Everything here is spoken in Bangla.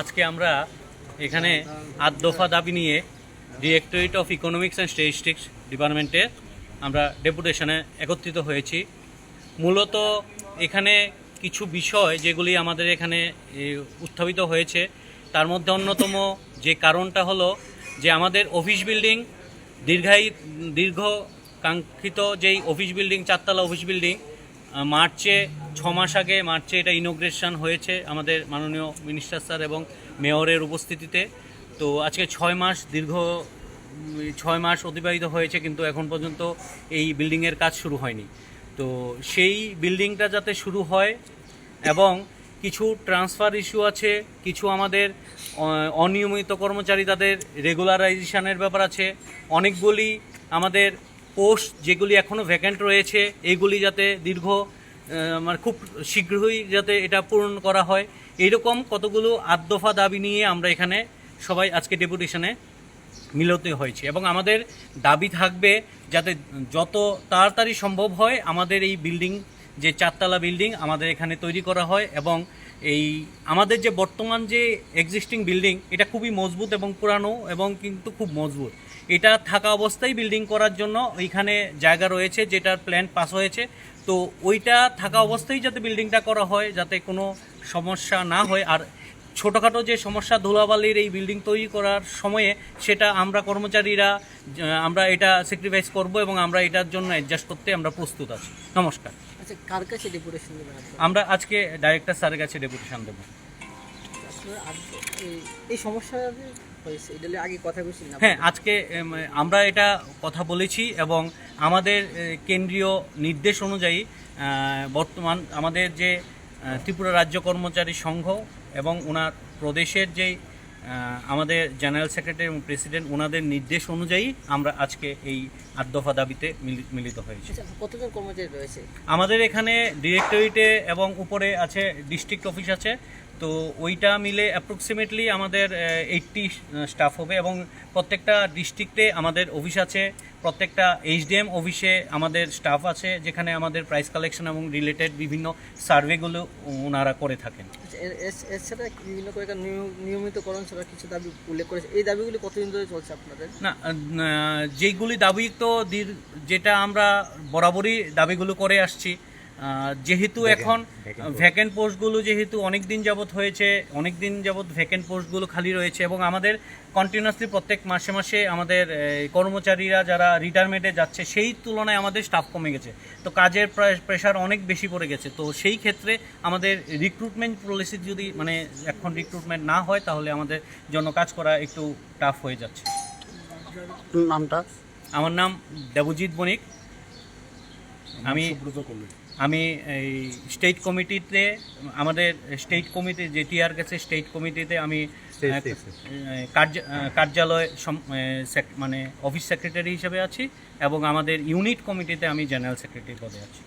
আজকে আমরা এখানে আট দফা দাবি নিয়ে directorate of economics and statistics ডিপার্টমেন্টে আমরা ডেপুটেশনে একত্রিত হয়েছি। মূলত এখানে কিছু বিষয় যেগুলি আমাদের এখানে উত্থাপিত হয়েছে, তার মধ্যে অন্যতম যে কারণটা হলো যে আমাদের অফিস বিল্ডিং দীর্ঘায়ী দীর্ঘ কাঙ্ক্ষিত যেই অফিস বিল্ডিং চারতলা অফিস বিল্ডিং মার্চে ছ মাস আগে মার্চে এটা ইনোগ্রেশন হয়েছে আমাদের মাননীয় মিনিস্টার স্যার এবং মেয়রের উপস্থিতিতে। তো আজকে ছয় মাস দীর্ঘ, ছয় মাস অতিবাহিত হয়েছে কিন্তু এখন পর্যন্ত এই বিল্ডিংয়ের কাজ শুরু হয়নি। তো সেই বিল্ডিংটা যাতে শুরু হয় এবং কিছু ট্রান্সফার ইস্যু আছে, কিছু আমাদের অনিয়মিত কর্মচারী তাদের রেগুলারাইজেশনের ব্যাপার আছে, অনেকগুলি আমাদের পোস্ট যেগুলি এখনও ভ্যাকেন্ট রয়েছে এইগুলি যাতে দীর্ঘ আহ, মানে খুব শীঘ্রই যাতে এটা পূরণ করা হয়। এইরকম কতগুলো আদ্যফা দাবি নিয়ে আমরা এখানে সবাই আজকে ডেপুটেশনে মিলিত হয়েছে এবং আমাদের দাবি থাকবে যাতে যত তাড়াতাড়ি সম্ভব হয় আমাদের এই বিল্ডিং যে চারতলা বিল্ডিং আমাদের এখানে তৈরি করা হয় এবং এই আমাদের যে বর্তমান যে এক্সিস্টিং বিল্ডিং এটা খুবই মজবুত এবং পুরানো এবং কিন্তু খুব মজবুত। এটা থাকা অবস্থায় বিল্ডিং করার জন্য ওইখানে জায়গা রয়েছে যেটার প্ল্যান পাস হয়েছে। তো ওইটা থাকা অবস্থায় যাতে বিল্ডিংটা করা হয়, যাতে কোনো সমস্যা না হয়, আর ছোটোখাটো যে সমস্যা ধুলাবালির এই বিল্ডিং তৈরি করার সময়ে সেটা আমরা কর্মচারীরা আমরা এটা স্যাক্রিফাইস করব এবং আমরা এটার জন্য অ্যাডজাস্ট করতে আমরা প্রস্তুত আছি। নমস্কার। আচ্ছা কার কাছে ডেপুটেশন আমরা আজকে ডাইরেক্টর স্যারের কাছে ডেপুটেশন দেবো। এই- সমস্যা হ্যাঁ আজকে আমরা এটা কথা বলেছি এবং আমাদের কেন্দ্রীয় নির্দেশ অনুযায়ী বর্তমান আমাদের যে ত্রিপুরা রাজ্য কর্মচারী সংঘ এবং ওনার প্রদেশের যেই আমাদের জেনারেল সেক্রেটারি এবং প্রেসিডেন্ট ওনাদের নির্দেশ অনুযায়ী আমরা আজকে এই আট দফা দাবিতে মিলিত হয়েছি। আচ্ছা কতজন কর্মচারী রয়েছে? আমাদের এখানে ডিরেক্টরিটে এবং উপরে আছে ডিস্ট্রিক্ট অফিস আছে তো ওইটা মিলে অ্যাপ্রক্সিমেটলি আমাদের এইটটি স্টাফ হবে এবং প্রত্যেকটা ডিস্ট্রিক্টে আমাদের অফিস আছে প্রত্যেকটা এইচডিএম অফিসে আমাদের স্টাফ আছে যেখানে আমাদের প্রাইস কালেকশন এবং রিলেটেড বিভিন্ন সার্ভেগুলো ওনারা করে থাকেন। আচ্ছা এছাড়া বিভিন্ন করে নিয়মিতকরণ ছাড়া কিছু দাবি উল্লেখ করেছে? এই দাবিগুলি কতদিন ধরে চলছে আপনাদের? না যেইগুলি দাবি তো যেটা আমরা বরাবরই দাবিগুলো করে আসছি যেহেতু এখন ভ্যাকেন্ট পোস্টগুলো যেহেতু অনেক দিন যাবত হয়েছে অনেক দিন যাবত ভ্যাকেন্ট পোস্টগুলো খালি রয়েছে এবং আমাদের কন্টিনিউয়াসলি প্রত্যেক মাসে মাসে আমাদের এই, কর্মচারীরা যারা রিটায়ারমেন্টে যাচ্ছে সেই তুলনায় আমাদের স্টাফ কমে গেছে। তো কাজের প্রেশার অনেক বেশি পড়ে গেছে। তো সেই ক্ষেত্রে আমাদের রিক্রুটমেন্ট পলিসি যদি মানে এখন রিক্রুটমেন্ট না হয় তাহলে আমাদের জন্য কাজ করা একটু টাফ হয়ে যাচ্ছে। নামটা? আমার নাম দেবজিৎ বণিক। আমি আমি এই স্টেট কমিটিতে আমাদের স্টেট কমিটি যে টিআর গেছে স্টেট কমিটিতে আমি কার্যালয় মানে অফিস সেক্রেটারি হিসেবে আছি এবং আমাদের ইউনিট কমিটিতে আমি জেনারেল সেক্রেটারি পদে আছি।